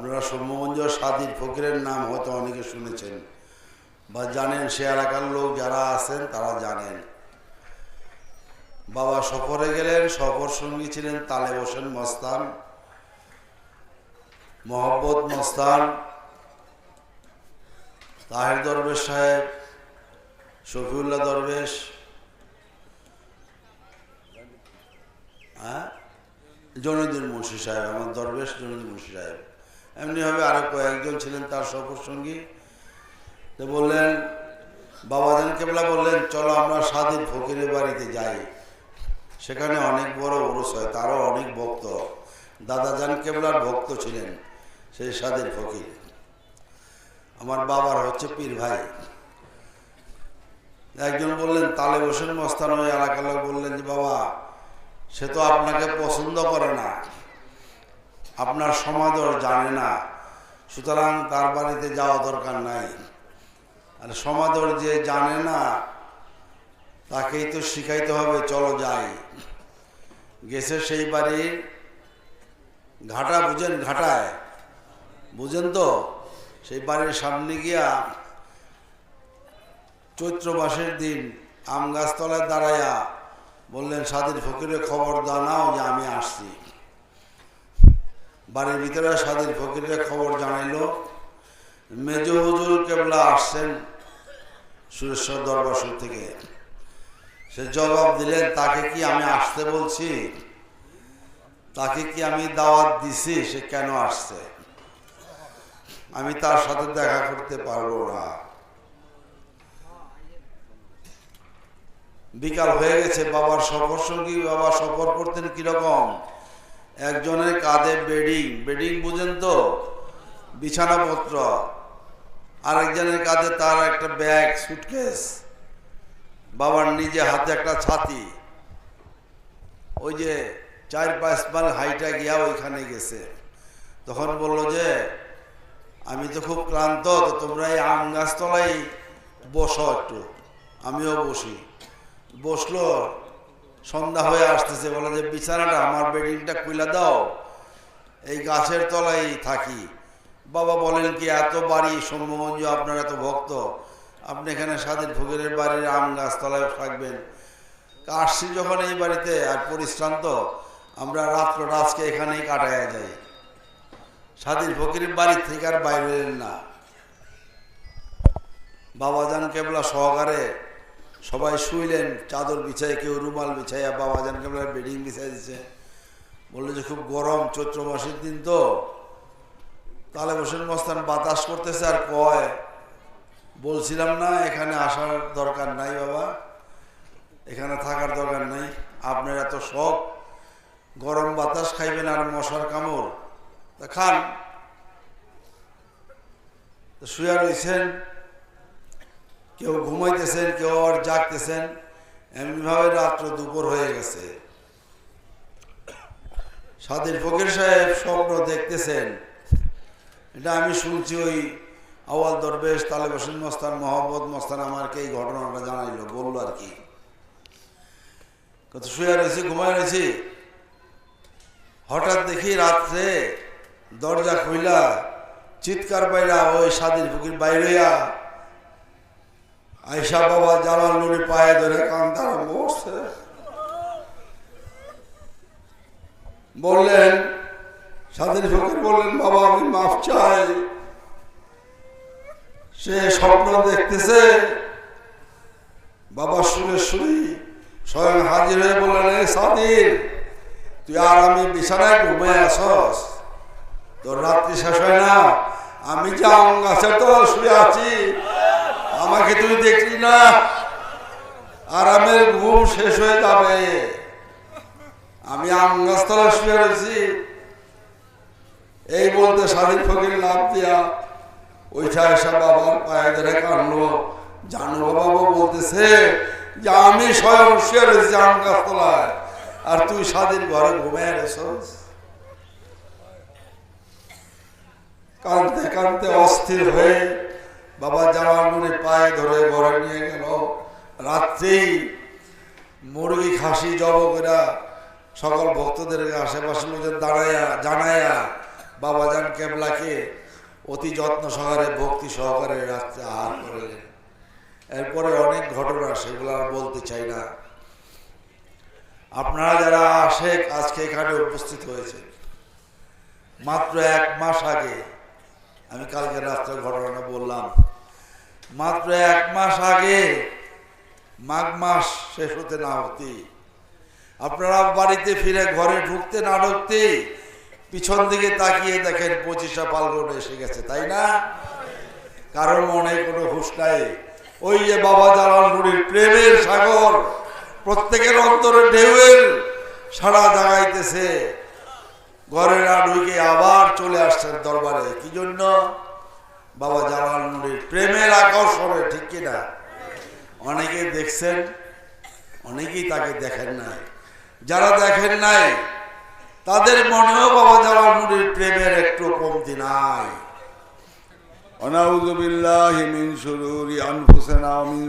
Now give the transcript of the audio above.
আপনারা সৌম্যগঞ্জ সাদির ফকিরের নাম হয়তো অনেকে শুনেছেন। বা জানেন সে এলাকার লোক যারা আছেন, তারা জানেন। বাবা সফরে গেলেন, সফর সঙ্গী ছিলেন তালে হোসেন মস্তান মোহাম্মদ মস্তান, তাহের দরবেশ সাহেব, শফিউল্লাহ দরবেশ হ্যাঁ? জনিদুল মুন্সি সাহেব, আমার দরবেশ জনিদুল মুন্সি সাহেব। এমনিভাবে আরও কয়েকজন ছিলেন তার সফর সঙ্গী তো বললেন বাবাজান কেবলা বললেন, চলো আমরা স্বাধীন ফকিরের বাড়িতে যাই। সেখানে অনেক বড় ওরস হয়, তারও অনেক ভক্ত। দাদা দাদাজান কেবলার ভক্ত ছিলেন সেই স্বাধীন ফকির। আমার বাবার হচ্ছে পীর ভাই। একজন বললেন, তালে হোসেন মস্তান ওই এলাকার লোক। বললেন যে, বাবা, সে তো আপনাকে পছন্দ করে না। আপনার সমাদর জানে না। সুতরাং তার বাড়িতে যাওয়া দরকার নাই। আর সমাদর যে জানে না, তাকেই তো শিখাইতে হবে, চলো যাই। গেছে সেই বাড়ির ঘাটা, বুঝেন ঘাটায়? বুঝেন তো? সেই বাড়ির সামনে গিয়া চৈত্র মাসের দিন আম গাছতলায় দাঁড়াইয়া বললেন, সাদির ফকিরের খবর জানাও যে আমি আসছি। বাড়ির ভিতরে সাদির ফকিরের খবর জানাইল। মেজ হুজুর কেবলা আসছেন সুরেশ্বর দরবার থেকে। সে জবাব দিলেন, তাকে কি আমি আসতে বলছি? তাকে কি আমি দাওয়াত দিছি? সে কেন আসছে? আমি তার সাথে দেখা করতে পারব না। বিকাল হয়ে গেছে, বাবার সফর সঙ্গী বাবা সফর করতেন কীরকম? একজনের কাঁধে বেডিং। বেডিং বুঝেন তো? বিছানাপত্র। আরেকজনের কাঁধে তার একটা ব্যাগ, সুটকেস। বাবার নিজে হাতে একটা ছাতি। ওই যে চার পাঁচ মাল হাইটা গিয়া ওইখানে গেছে। তখন বলল যে, আমি তো খুব ক্লান্ত, তো তোমরা এই আম গাছতলাই বসো একটু। আমিও বসি। বসল সন্ধ্যা হয়ে আসতেছে, বলে যে, বিছানাটা, আমার বেডিংটা খুলে দাও, এই গাছের তলায় থাকি। বাবা বলেন, কি এত বাড়ি সৌম্যগঞ্জ আপনার এত ভক্ত? আপনি এখানে স্বাধীন ফকিরের বাড়ির আম গাছতলায় থাকবেন। আসছি যখন এই বাড়িতে, আর পরিশ্রান্ত, আমরা রাত্রটা আজকে এখানেই কাটাইয়া যাই। স্বাধীন ফকিরের বাড়ির থেকে আর বাইরে না। বাবাজান কেবলা সহকারে সবাই শুইলেন, চাদর বিছাই কেউ রুমাল বিছাইয়া বাবাজান কেবলা বেডিং বিছাই দিছে। বলল যে, খুব গরম, চৈত্র মাসের দিন তো। তাহলে বসেন, মস্তান বাতাস করতেছে আর কয়। বলছিলাম না, এখানে আসার দরকার নাই বাবা। এখানে থাকার দরকার নাই। আপনার এত শখ। গরম বাতাস খাইবেন আর মশার কামড়। তা খান। শুয়া রয়েছেন কেউ ঘুমাইতেছেন, কেউ আর জাগতেছেন। এমনিভাবে রাত্র দুপুর হয়ে গেছে। সাদির ফকির সাহেব স্বপ্ন দেখতেছেন। এটা আমি শুনছি ওই আওয়াল দরবেশ, তালে বসেন মস্তান মোহাম্মদ মস্তান আমাকে এই ঘটনাটা জানাইলো, বলল আর কি। কত শুয়ে রয়েছি, ঘুমায় রয়েছি। হঠাৎ দেখি রাত্রে দরজা খুইলা, চিৎকার বাইরা ওই সাদির ফকির বাইরেয়া আয়সা বাবা জালাল নুরি পায়ে ধরে কান্তার বসছে। বললেন সাদির ফকির বললেন, বাবা, আমি মাফ চাই। সে স্বপ্ন দেখতেছে। বাবা শুনে শুনি স্বয়ং হাজির হয়ে বললেন এই সাদির তুই আর আমি বিছানায় ঘুমে আসস তোর রাত্রি শেষ হয় না। আমি যে আম গাছের তো শুয়ে আছি। আমাকে তুই দেখলি না? আরামের ঘুম শেষ হয়ে যাবে। আমি আম গাছতলা শুয়ে রয়েছি। এই বলতে স্বাধীন ফকির লাভ দিয়া ওইটা এসে বাবার পায়ে ধরে কানলো। জানু বাবা বলতেছে যে, আমি স্বয়ং শুয়ে রয়েছি আম গাছতলায় আর তুই স্বাধীন ঘরে ঘুমিয়ে রেছস কানতে কানতে অস্থির হয়ে বাবা মুনি পায়ে ধরে ঘরে নিয়ে গেল। রাত্রেই মুরগি খাসি জব করে সকল ভক্তদের আশেপাশে লোকের দাঁড়াইয়া, জানাইয়া বাবাজান কেবলাকে অতি যত্ন সহকারে, ভক্তি সহকারে রাত্রে আহার করলেন। এরপরে অনেক ঘটনা, সেগুলো আর বলতে চাই না। আপনারা যারা আসে আজকে এখানে উপস্থিত হয়েছে মাত্র এক মাস আগে আমি কালকে রাত্রে ঘটনাটা বললাম। মাত্র এক মাস আগে মাঘ মাস শেষ হতে না হতে আপনারা বাড়িতে ফিরে ঘরে ঢুকতে না ঢুকতে পিছন দিকে তাকিয়ে দেখেন পঁচিশা ফাল্গুন এসে গেছে, তাই না? কারণ মনে কোনো হুশ নাই। ওই যে বাবা জালালপুরীর প্রেমের সাগর, প্রত্যেকের অন্তরে ঢেউয়ের সারা জাগাইতেছে। ঘরে না ঢুকে আবার চলে আসছেন দরবারে, কি জন্য? বাবা জালাল মুড়ির প্রেমের আকর্ষণে, ঠিক কিনা অনেকে দেখছেন, অনেকেই তাকে দেখেন নাই। যারা দেখেন নাই, তাদের মনেও বাবা জালাল মুড়ির প্রেমের একটু কমতি নাই। অনাউজুবিল্লাহ হিমিন শুরুরি আনফুসেনা মিন